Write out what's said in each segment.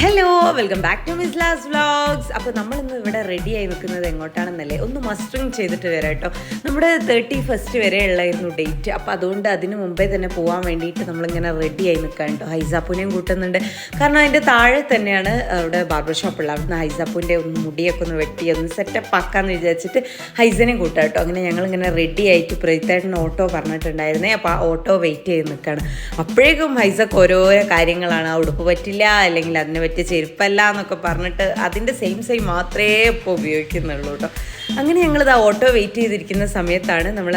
Hello welcome back to Mislas vlogs അപ്പോൾ നമ്മളിന്ന് ഇവിടെ റെഡി ആയി നിൽക്കുന്നത് എങ്ങോട്ടാണെന്നല്ലേ? ഒന്ന് മസ്റ്ററിങ് ചെയ്തിട്ട് വരാം കേട്ടോ. നമ്മുടെ തേർട്ടി ഫസ്റ്റ് വരെ ഉള്ളായിരുന്നു ഡേറ്റ് അപ്പോൾ അതുകൊണ്ട് അതിന് മുമ്പേ തന്നെ പോകാൻ വേണ്ടിയിട്ട് നമ്മളിങ്ങനെ റെഡി ആയി നിൽക്കാൻ കേട്ടോ. ഹൈസാപ്പൂനെയും കൂട്ടുന്നുണ്ട്. കാരണം അതിന്റെ താഴെ തന്നെയാണ് അവിടെ ബാർബർ ഷോപ്പ് ഉള്ളത് അവിടുന്ന് ഹൈസാപ്പൂന്റെ ഒന്ന് മുടിയൊക്കെ ഒന്ന് വെട്ടി ഒന്ന് സെറ്റപ്പ് ആക്കാമെന്ന് വിചാരിച്ചിട്ട് ഹൈസനെയും കൂട്ടാം കേട്ടോ. അങ്ങനെ ഞങ്ങളിങ്ങനെ റെഡി ആയിട്ട് പ്രീതേട്ടൻ ഓട്ടോ പറഞ്ഞിട്ടുണ്ടായിരുന്നേ. അപ്പോൾ ആ ഓട്ടോ വെയിറ്റ് ചെയ്ത് നിൽക്കുകയാണ് അപ്പോഴേക്കും ഹൈസക്ക് ഓരോരോ കാര്യങ്ങളാണ്. ആ ഉടുപ്പ് പറ്റില്ല അല്ലെങ്കിൽ അതിന് പറ്റിയ ചെരുപ്പല്ല എന്നൊക്കെ പറഞ്ഞിട്ട് അതിന്റെ സെയിം സെയിം മാത്രമേ ഇപ്പോൾ ഉപയോഗിക്കുന്നുള്ളൂ കേട്ടോ അങ്ങനെ ഞങ്ങളിത് ഓട്ടോ വെയിറ്റ് ചെയ്തിരിക്കുന്ന സമയത്താണ് നമ്മൾ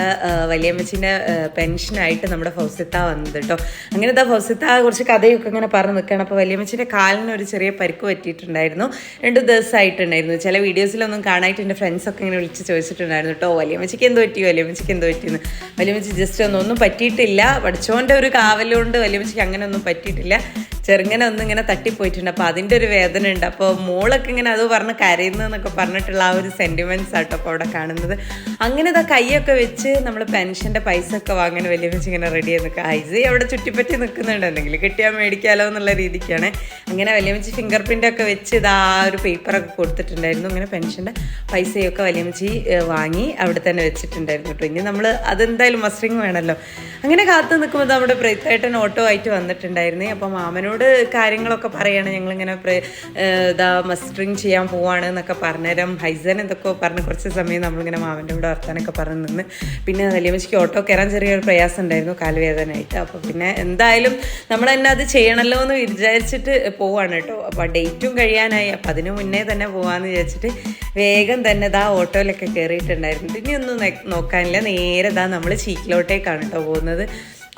വലിയമ്മച്ചിന്റെ പെൻഷനായിട്ട് നമ്മുടെ ഫൗസിത്ത വന്നത് കേട്ടോ അങ്ങനെ ഇതാ ഫൗസിത്ത കുറച്ച് കഥയൊക്കെ ഇങ്ങനെ പറഞ്ഞ് നിൽക്കുകയാണ് അപ്പോൾ വലിയമ്മച്ചിന്റെ കാലിന് ഒരു ചെറിയ പരിക്ക് പറ്റിയിട്ടുണ്ടായിരുന്നു. രണ്ട് ദിവസമായിട്ടുണ്ടായിരുന്നു ചില വീഡിയോസിലൊന്നും കാണാനായിട്ട് എന്റെ ഫ്രണ്ട്സൊക്കെ ഇങ്ങനെ വിളിച്ച് ചോദിച്ചിട്ടുണ്ടായിരുന്നു കേട്ടോ വലിയമ്മച്ചിക്ക് എന്ത് പറ്റി? വലിയമ്മച്ചിക്ക് എന്ത് പറ്റിയെന്ന്? വലിയമ്മച്ചി ജസ്റ്റ് ഒന്നും ഒന്നും പറ്റിയിട്ടില്ല. പഠിച്ചോന്റെ ഒരു കാവലുകൊണ്ട് വലിയമ്മച്ചിക്ക് അങ്ങനെ ഒന്നും പറ്റിയിട്ടില്ല. ചെറുങ്ങനെ ഒന്നും ഇങ്ങനെ തട്ടിപ്പോയിട്ടുണ്ട്. അപ്പോൾ അതിന്റെ ഒരു വേദന ഉണ്ട് അപ്പോൾ മോളൊക്കെ ഇങ്ങനെ അത് പറഞ്ഞ് കരയുന്നു എന്നൊക്കെ പറഞ്ഞിട്ടുള്ള ആ ഒരു സെന്റിമെന്റ്സ് ആട്ടോ അപ്പോൾ അവിടെ കാണുന്നത്. അങ്ങനെ ഇതാ കൈയൊക്കെ വെച്ച് നമ്മൾ പെൻഷന്റെ പൈസ ഒക്കെ വാങ്ങാൻ വലിയ വെച്ച് ഇങ്ങനെ റെഡി ആയി നിൽക്കുക ഐസ് അവിടെ ചുറ്റിപ്പറ്റി നിൽക്കുന്നുണ്ട് എന്തെങ്കിലും കിട്ടിയാൽ മേടിക്കാലോ എന്നുള്ള രീതിക്കാണ്. അങ്ങനെ വലിയ വെച്ച് ഫിംഗർ പ്രിന്റൊക്കെ വെച്ച് ഇതാ ഒരു പേപ്പറൊക്കെ കൊടുത്തിട്ടുണ്ടായിരുന്നു. അങ്ങനെ പെൻഷന്റെ പൈസയൊക്കെ വലിയ വെച്ച് വാങ്ങി അവിടെ തന്നെ വെച്ചിട്ടുണ്ടായിരുന്നു കേട്ടോ ഇനി നമ്മൾ അതെന്തായാലും മസ്റ്ററിങ് വേണമല്ലോ അങ്ങനെ കാത്തു നിൽക്കുമ്പോൾ നമ്മുടെ പ്രേത്തേട്ടൻ ഓട്ടോ ആയിട്ട് വന്നിട്ടുണ്ടായിരുന്നേ. അപ്പോൾ മാമനോട് കാര്യങ്ങളൊക്കെ പറയാണ്. ഞങ്ങളിങ്ങനെ ഇതാ മസ്റ്ററിങ് ചെയ്യാൻ പോവാണ് എന്നൊക്കെ പറഞ്ഞുതരാം ഹൈസൻ എന്തൊക്കെ പറഞ്ഞ് കുറച്ച് സമയം നമ്മളിങ്ങനെ മാമന്റെ കൂടെ വർത്താനൊക്കെ പറഞ്ഞ് നിന്ന്. പിന്നെ വലിയമ്മച്ചിക്ക് ഓട്ടോ കയറാൻ ചെറിയൊരു പ്രയാസം ഉണ്ടായിരുന്നു കാലുവേദനയായിട്ട് അപ്പോൾ പിന്നെ എന്തായാലും നമ്മൾ തന്നെ അത് ചെയ്യണമല്ലോ എന്ന് വിചാരിച്ചിട്ട് പോവാണ് കേട്ടോ. അപ്പോൾ ഡേറ്റും കഴിയാനായി. അപ്പോൾ അതിന് മുന്നേ തന്നെ പോവാന്ന് വിചാരിച്ചിട്ട് വേഗം തന്നെ ഇതാ ഓട്ടോയിലൊക്കെ കയറിയിട്ടുണ്ടായിരുന്നു. ഇനി ഒന്നും നോക്കാനില്ല. നേരെ ഇതാ നമ്മൾ ചീക്കിലോട്ടേക്കാണ് കേട്ടോ പോകുന്നത്.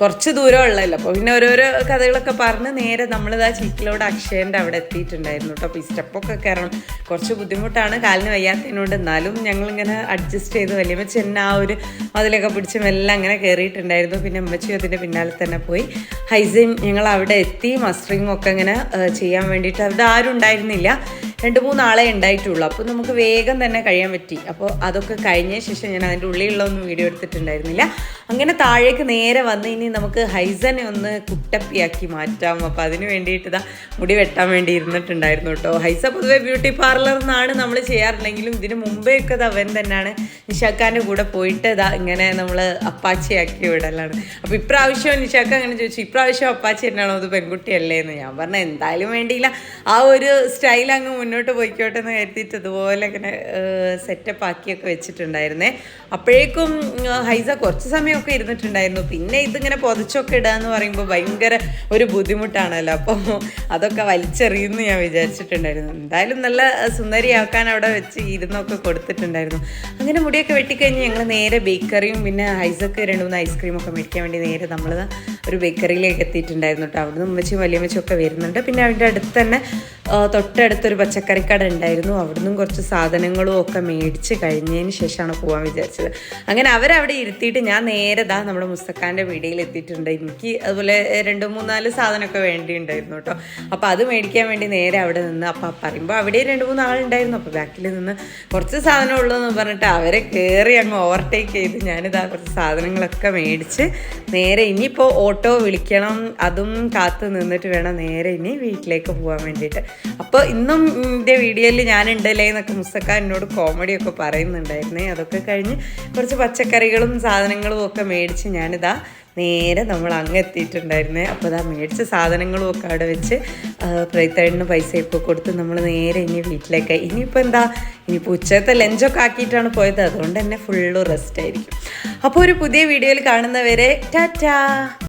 കുറച്ച് ദൂരം ഉള്ളല്ലോ അപ്പോൾ പിന്നെ ഓരോരോ കഥകളൊക്കെ പറഞ്ഞ് നേരെ നമ്മളിതാ ചീക്കിലോട് അക്ഷയന്റെ അവിടെ എത്തിയിട്ടുണ്ടായിരുന്നു കേട്ടോ അപ്പോൾ ഈ സ്റ്റെപ്പൊക്കെ കയറണം. കുറച്ച് ബുദ്ധിമുട്ടാണ്. കാലിന് വയ്യാത്തതിനോട് എന്നാലും ഞങ്ങളിങ്ങനെ അഡ്ജസ്റ്റ് ചെയ്ത് വലിയമ്മച്ചി എന്നെ ആ ഒരു അതിലൊക്കെ പിടിച്ച് മെല്ലെ അങ്ങനെ കയറിയിട്ടുണ്ടായിരുന്നു. പിന്നെ അമ്മച്ചി അതിന്റെ പിന്നാലെ തന്നെ പോയി. ഹൈസൈം ഞങ്ങൾ അവിടെ എത്തി. മസ്റ്ററിങ്ങും ഒക്കെ ഇങ്ങനെ ചെയ്യാൻ വേണ്ടിയിട്ട്. അവിടെ ആരും ഉണ്ടായിരുന്നില്ല. രണ്ട് മൂന്നാളെ ഉണ്ടായിട്ടുള്ളൂ. അപ്പോൾ നമുക്ക് വേഗം തന്നെ കഴിയാൻ പറ്റി. അപ്പോൾ അതൊക്കെ കഴിഞ്ഞ ശേഷം ഞാൻ അതിന്റെ ഉള്ളിലുള്ളൊന്നും വീഡിയോ എടുത്തിട്ടുണ്ടായിരുന്നില്ല. അങ്ങനെ താഴേക്ക് നേരെ വന്ന് ഇനി നമുക്ക് ഹൈസനെ ഒന്ന് കുട്ടപ്പിയാക്കി മാറ്റാം. അപ്പോൾ അതിന് വേണ്ടിയിട്ട് ഇതാ മുടി വെട്ടാൻ വേണ്ടി ഇരുന്നിട്ടുണ്ടായിരുന്നു കേട്ടോ. ഹൈസ പൊതുവെ ബ്യൂട്ടി പാർലർ എന്നാണ് നമ്മൾ ചെയ്യാറുണ്ടെങ്കിലും ഇതിന് മുമ്പേ ഒക്കെ ഇത് അവൻ തന്നെയാണ് നിഷാക്കാന്റെ കൂടെ പോയിട്ട് ഇതാ ഇങ്ങനെ നമ്മൾ അപ്പാച്ചയാക്കി വിടലാണ്. അപ്പോൾ ഇപ്രാവശ്യം നിഷാക്ക അങ്ങനെ ചോദിച്ചു ഇപ്രാവശ്യം അപ്പാച്ചി തന്നെയാണോ? അത് പെൺകുട്ടിയല്ലേ? എന്ന് ഞാൻ പറഞ്ഞ എന്തായാലും വേണ്ടിയില്ല. ആ ഒരു സ്റ്റൈൽ അങ്ങ് മുന്നോട്ട് പോയിക്കോട്ടെ എന്ന് കരുതിയിട്ട് ഇതുപോലെ ഇങ്ങനെ സെറ്റപ്പ് ആക്കിയൊക്കെ വെച്ചിട്ടുണ്ടായിരുന്നേ. അപ്പോഴേക്കും ഹൈസ കുറച്ച് സമയമൊക്കെ ഇരുന്നിട്ടുണ്ടായിരുന്നു. പിന്നെ ഇതിങ്ങനെ പൊതിച്ചൊക്കെ ഇടുക എന്ന് പറയുമ്പോൾ ഭയങ്കര ഒരു ബുദ്ധിമുട്ടാണല്ലോ. അപ്പോൾ അതൊക്കെ വലിച്ചെറിയുമെന്ന് ഞാൻ വിചാരിച്ചിട്ടുണ്ടായിരുന്നു. എന്തായാലും നല്ല സുന്ദരിയാക്കാൻ അവിടെ വെച്ച് ഇരുന്നൊക്കെ കൊടുത്തിട്ടുണ്ടായിരുന്നു. അങ്ങനെ മുടിയൊക്കെ വെട്ടിക്കഴിഞ്ഞ് ഞങ്ങൾ നേരെ ബേക്കറിയും പിന്നെ ഹൈസക്ക് രണ്ട് മൂന്ന് ഐസ്ക്രീം ഒക്കെ മേടിക്കാൻ വേണ്ടി നേരെ നമ്മൾ ഒരു ബേക്കറിയിലേക്ക് എത്തിയിട്ടുണ്ടായിരുന്നു കേട്ടോ. അവിടുന്ന് ഉമ്മച്ചും വലിയമ്മച്ചും ഒക്കെ വരുന്നുണ്ട്. പിന്നെ അതിന്റെ അടുത്ത് തന്നെ തൊട്ടടുത്തൊരു പച്ചക്കറിക്കട ഉണ്ടായിരുന്നു അവിടുന്ന് കുറച്ച് സാധനങ്ങളും ഒക്കെ മേടിച്ച് കഴിഞ്ഞതിന് ശേഷമാണ് പോകാൻ വിചാരിച്ചത്. അങ്ങനെ അവരവിടെ ഇരുത്തിയിട്ട് ഞാൻ നേരെ ദാ നമ്മുടെ മുസ്തഖാന്റെ വീടിയിൽ എത്തിയിട്ടുണ്ട്. എനിക്ക് അതുപോലെ രണ്ട് മൂന്നാൽ സാധനമൊക്കെ വേണ്ടിയുണ്ടായിരുന്നു കേട്ടോ. അപ്പോൾ അത് മേടിക്കാൻ വേണ്ടി നേരെ അവിടെ നിന്ന് അപ്പോൾ പറയുമ്പോൾ അവിടെ രണ്ട് മൂന്ന് ആളുണ്ടായിരുന്നു അപ്പോൾ ബാക്കിൽ നിന്ന് കുറച്ച് സാധനം ഉള്ളൂ എന്ന് പറഞ്ഞിട്ട് അവരെ കയറി അങ്ങ് ഓവർടേക്ക് ചെയ്ത് ഞാനിതാ കുറച്ച് സാധനങ്ങളൊക്കെ മേടിച്ച് നേരെ ഇനിയിപ്പോൾ ഓട്ടോ വിളിക്കണം. അതും കാത്ത് നിന്നിട്ട് വേണം നേരെ ഇനി വീട്ടിലേക്ക് പോകാൻ വേണ്ടിയിട്ട്. അപ്പോൾ ഇന്നും എന്റെ വീഡിയോയിൽ ഞാനുണ്ടല്ലേ എന്നൊക്കെ മുസ്തക്ക എന്നോട് കോമഡിയൊക്കെ പറയുന്നുണ്ടായിരുന്നേ. അതൊക്കെ കഴിഞ്ഞ് കുറച്ച് പച്ചക്കറികളും സാധനങ്ങളും ഒക്കെ മേടിച്ച് ഞാനിതാ നേരെ നമ്മൾ അങ്ങ് എത്തിയിട്ടുണ്ടായിരുന്നേ. അപ്പോൾ ഇതാ മേടിച്ച സാധനങ്ങളും ഒക്കെ അവിടെ വെച്ച് പ്രൈത്തേടിന് പൈസയൊക്കെ കൊടുത്ത് നമ്മൾ നേരെ ഇനി വീട്ടിലേക്ക്. ഇനിയിപ്പോൾ എന്താ? ഇനിയിപ്പോൾ ഉച്ചത്തെ ലഞ്ചൊക്കെ ആക്കിയിട്ടാണ് പോയത്. അതുകൊണ്ട് തന്നെ ഫുള്ള് റെസ്റ്റ് ആയിരിക്കും. അപ്പോൾ ഒരു പുതിയ വീഡിയോയിൽ കാണുന്നവരെ ടാറ്റാ!